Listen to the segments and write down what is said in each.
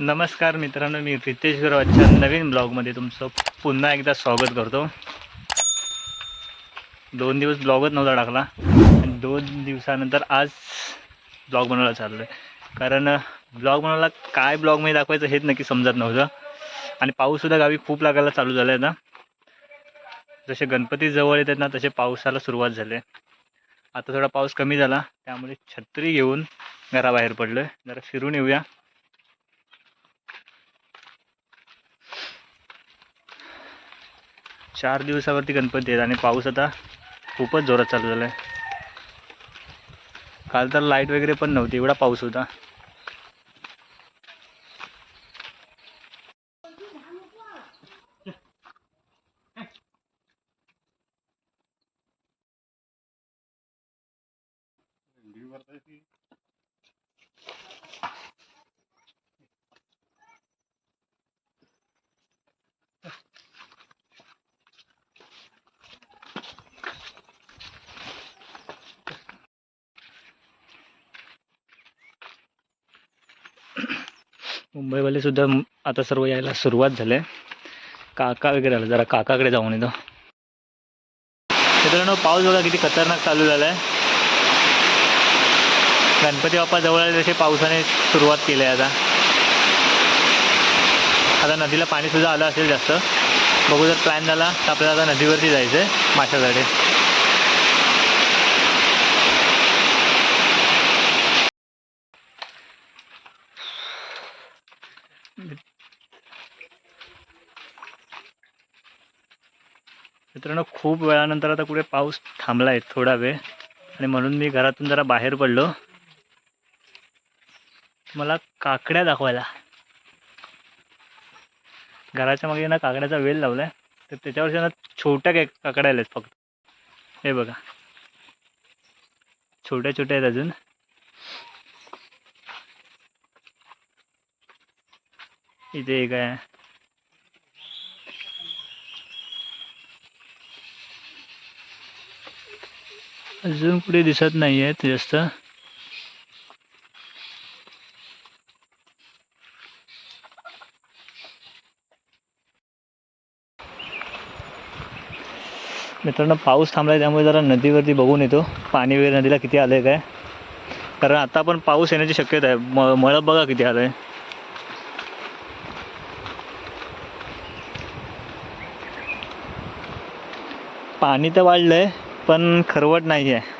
नमस्कार मित्रांनो मी रितेश गुरवाच्या नवीन ब्लॉगमध्ये तुमचं पुन्हा एकदा स्वागत करतो. दोन दिवस ब्लॉगच नव्हता टाकला आणि दोन दिवसानंतर आज ब्लॉग बनवायला चाललो आहे कारण ब्लॉग बनवायला काय ब्लॉगमध्ये दाखवायचं हेच नक्की समजत नव्हतं. आणि पाऊससुद्धा गावी खूप लागायला चालू झाला आहे ना. जसे गणपती जवळ येतात ना तसे पावसाला सुरुवात झाली. आहे आता थोडा पाऊस कमी झाला त्यामुळे छत्री घेऊन घराबाहेर पडलो आहे जरा फिरून येऊया. चार दिवसावरती गणपती आहेत आणि पाऊस आता खूपच जोरात चालू झाला आहे काल तर लाइट वगैरे पण नव्हती एवढा पाऊस होता. मुंबईवाले सुद्धा आता सर्व यायला सुरुवात झाली. आहे काका वगैरे आला जरा काकाकडे जाऊन येतो. मित्रांनो पाऊस बघा किती खतरनाक चालू झाला आहे गणपती बाप्पा जवळ आले तसे पावसाने सुरुवात केली आहे आता. आता नदीला पाणीसुद्धा आलं असेल जास्त. बघू जर प्लॅन झाला तर आपल्याला आता नदीवरती जायचं आहे माशासाठी. मित्रांनो खूप वेळानंतर आता कुठे पाऊस थांबला आहे थोडा वेळ. आणि म्हणून मी घरातून जरा बाहेर पडलो. मला काकड्या दाखवायला. घराच्या मागे ना काकड्याचा वेल लावला आहे तर त्याच्यावरती ना छोट्या काय काकड्या आल्यात फक्त. हे बघा. छोट्या छोट्या आहेत अजून. इथे एक आहे. अजून कुठे दिसत नाही आहेत जास्त. मित्रांनो पाऊस थांबला आहे त्यामुळे जरा नदीवरती बघून येतो. पाणी वगैरे नदीला किती आलं आहे काय. कारण आता पण पाऊस येण्याची शक्यता आहे. म मळं बघा किती आलं आहे पाणी तर वाढलं आहे पण खरवट नाही आहे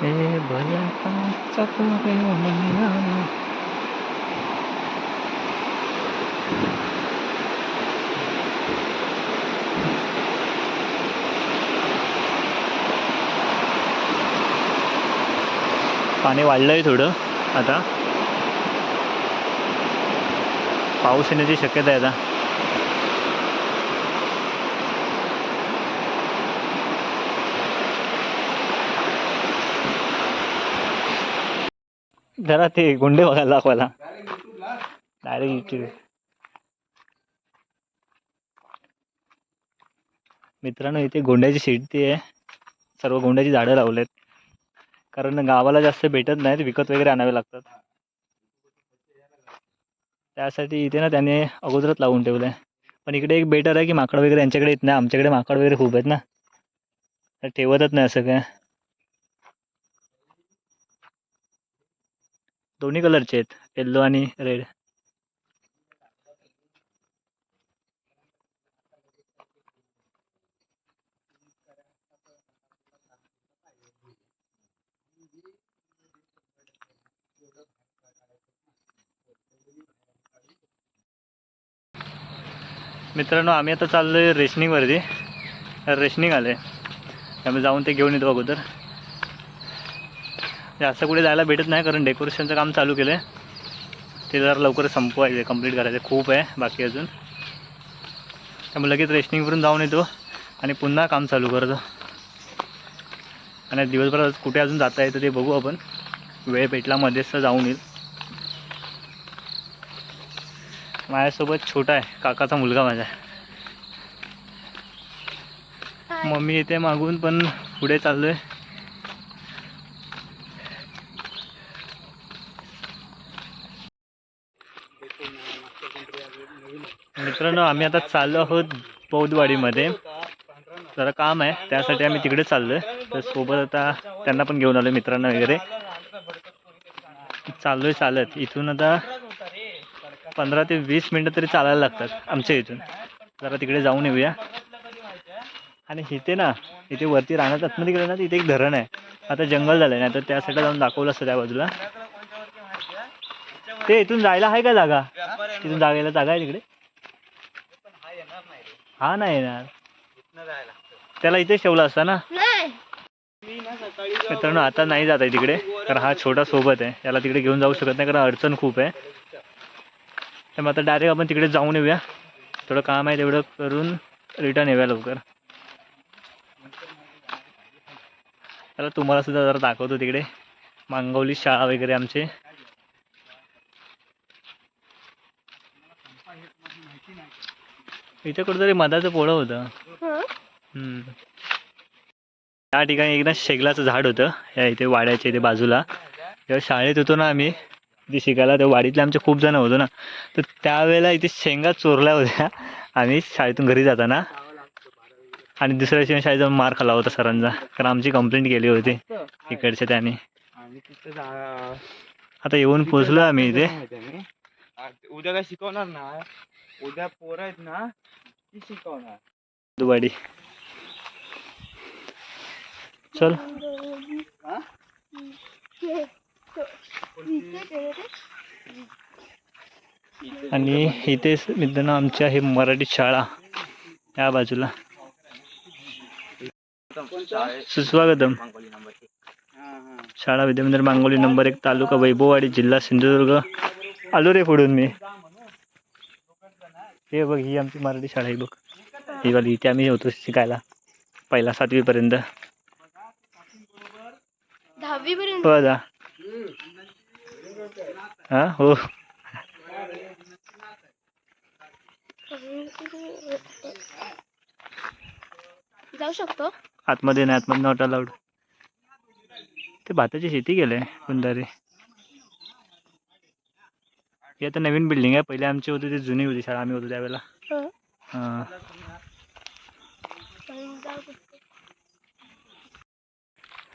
ए भल्या काचा पाणी वाढलं आहे थोडं आता. पाऊस येण्याची शक्यता आहे आता. जरा ते गुंडे बघायला दाखवायला. डायरेक्ट युट्यूब मित्रांनो इथे गोंड्याची शेती आहे. सर्व गोंड्याची झाडं लावलेत. कारण गावाला जास्त भेटत नाहीत विकत वगैरे आणावे लागतात. त्यासाठी इथे ना त्याने अगोदरच लावून ठेवलं आहे पण इकडे एक बेटर आहे की माकड वगैरे यांच्याकडे येत नाही. आमच्याकडे माकड वगैरे खूप आहेत ना. तर ठेवतच नाही असं काय. दोन्ही कलरचे आहेत. येल्लो आणि रेड मित्रांनो आम्ही आता चाललो आहे रेशनिंगवरती रेशनिंग आलं आहे त्यामुळे जाऊन ते घेऊन येतो अगोदर. जास्त कुठे जायला भेटत नाही कारण डेकोरेशनचं काम चालू केलं आहे ते जरा लवकर संपवायचे कंप्लीट करायचं खूप आहे बाकी अजून. त्यामुळे लगेच रेशनिंगवरून जाऊन येतो आणि पुन्हा काम चालू करतो. आणि दिवसभरात कुठे अजून जाता येतं ते बघू आपण. वेळ भेटला मध्येच तर जाऊन येईल. माझ्यासोबत छोटा आहे काकाचा मुलगा माझा. मम्मी येते मागून पण पुढे चाललोय. मित्रांनो आम्ही आता चाललो आहोत बौद्धवाडीमध्ये. जरा काम आहे त्यासाठी आम्ही तिकडे चाललोय. तर सोबत आता त्यांना पण घेऊन आलो मित्रांना वगैरे. चाललोय चालत. इथून आता पंधरा ते वीस मिनटं तरी चालायला लागतात आमच्या इथून. जरा तिकडे जाऊन येऊया. आणि इथे ना इथे वरती राहण्यात आतमध्ये गेलं ना इथे एक धरण आहे. आता जंगल झालं ना तर त्या साईडला जाऊन दाखवलं असतं त्या बाजूला. ते इथून जायला आहे का जागा? इथून जागायला जागा आहे तिकडे? हा नाही येणार. त्याला इथेच ठेवला असता ना? मित्रांनो आता नाही जात आहे तिकडे कारण हा छोटा सोबत आहे. त्याला तिकडे घेऊन जाऊ शकत नाही कारण अडचण खूप आहे. त्यामुळे आता डायरेक्ट आपण तिकडे जाऊन येऊया. थोडं काम आहे तेवढं करून रिटर्न येऊया लवकर. तर तुम्हाला सुद्धा जरा दाखवतो तिकडे. मांगवली शाळा वगैरे आमचे. इथे कुठेतरी मधाचं पोळं होतं. हम्म. त्या ठिकाणी एकदा शेगलाचं झाड होतं. या इथे वाड्याच्या इथे बाजूला. जेव्हा शाळेत होतो ना आम्ही. इथे शिकायला तेव्हा वाडीतले आमचे खूप जण होतो ना. तर त्यावेळेला इथे शेंगा चोरल्या होत्या. आम्ही शाळेतून घरी जाताना. आणि दुसऱ्या दिवशी शाळेत जाऊन मार खाला होता सरांचा. कारण आमची कंप्लेंट केली होती. इकडच्या त्याने. आता येऊन पोचलो आम्ही इथे. उद्या काय शिकवणार ना? उद्या पोरं आहेत ना ती शिकवणार. वाडी चल. आणि इथेच मित्रांनो आमच्या हे मराठी शाळा या बाजूला. सुस्वागतम. शाळा विद्यामंदिर मांगोली नंबर एक तालुका वैभववाडी जिल्हा सिंधुदुर्ग. आलो रे पुढून मी. हे बघ ही आमची मराठी शाळा आहे बघ. ही वाली इथे आम्ही होतो शिकायला. पहिला सातवीपर्यंत. पर्यंत हो? हा. हो जाऊ शकतो. आतमध्ये नाही आतमध्ये नॉट अलाउड ते भाताची शेती केलंय कुंदारे. ही आता नवीन बिल्डिंग आहे. पहिले आमची होती ती जुनी होती शाळा आम्ही होतो त्यावेळेला. हं. हा. पण जाऊ शकतो.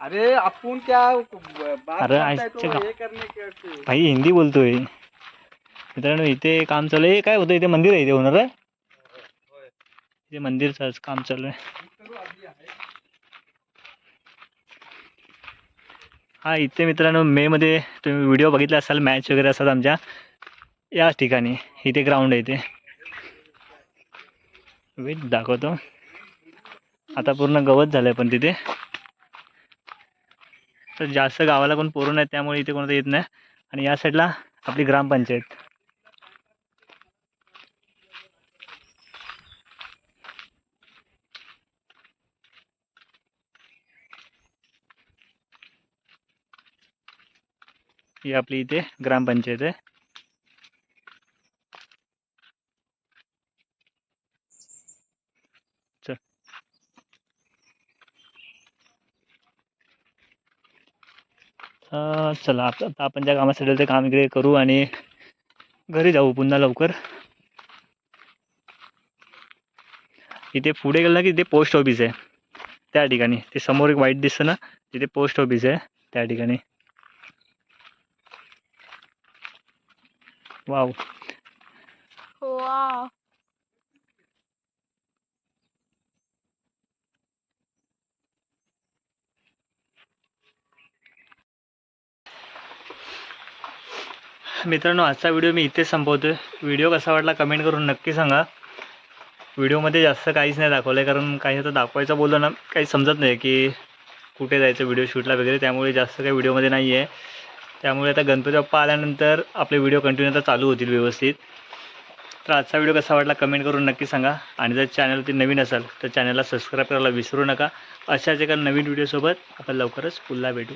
अरे आपण क्या बात अरे, करताय तो आजच्या हे करणे के- के- भाई हिंदी बोलतोय. मित्रांनो इथे काम चालू आहे. काय होतं इथे मंदिर आहे इथे होणार आहे? इथे मंदिरचं काम चालू आहे. हा इथे मित्रांनो मे मध्ये तुम्ही व्हिडिओ बघितले असाल मॅच वगैरे असतात आमच्या. याच ठिकाणी इथे ग्राउंड आहे इथे. वेट दाखवतो. आता पूर्ण गवत झालंय पण तिथे. तर जास्त गावाला कोण पोरं नाही त्यामुळे इथे कोणतं येत नाही. आणि या साईडला आपली ग्रामपंचायत. ही आपली इथे ग्रामपंचायत आहे. चला आता आपण ज्या कामासाठी आलो ते काम इकडे करू आणि घरी जाऊ पुन्हा लवकर. इथे पुढे गेलं ना की इथे पोस्ट ऑफिस आहे. त्या ठिकाणी. ते समोर एक वाईट दिसतं ना तिथे पोस्ट ऑफिस आहे. त्या ठिकाणी. वाव. हो, मित्रांनो आजचा व्हिडिओ मी इथेच संपवतोय. व्हिडिओ कसा वाटला कमेंट करून नक्की सांगा. व्हिडिओमध्ये जास्त काहीच नाही दाखवलं आहे कारण काही आता दाखवायचं बोललो ना काही समजत नाही की कुठे जायचं व्हिडिओ शूटला वगैरे त्यामुळे जास्त काही व्हिडिओमध्ये नाही आहे त्यामुळे आता गणपती बाप्पा आल्यानंतर आपले व्हिडिओ कंटिन्यू आता चालू होतील व्यवस्थित. तर आजचा व्हिडिओ कसा वाटला कमेंट करून नक्की सांगा. आणि जर चॅनलवरती नवीन असाल तर चॅनलला सबस्क्राईब करायला विसरू नका. अशाच एका नवीन व्हिडिओसोबत आपण लवकरच पुन्हा भेटू.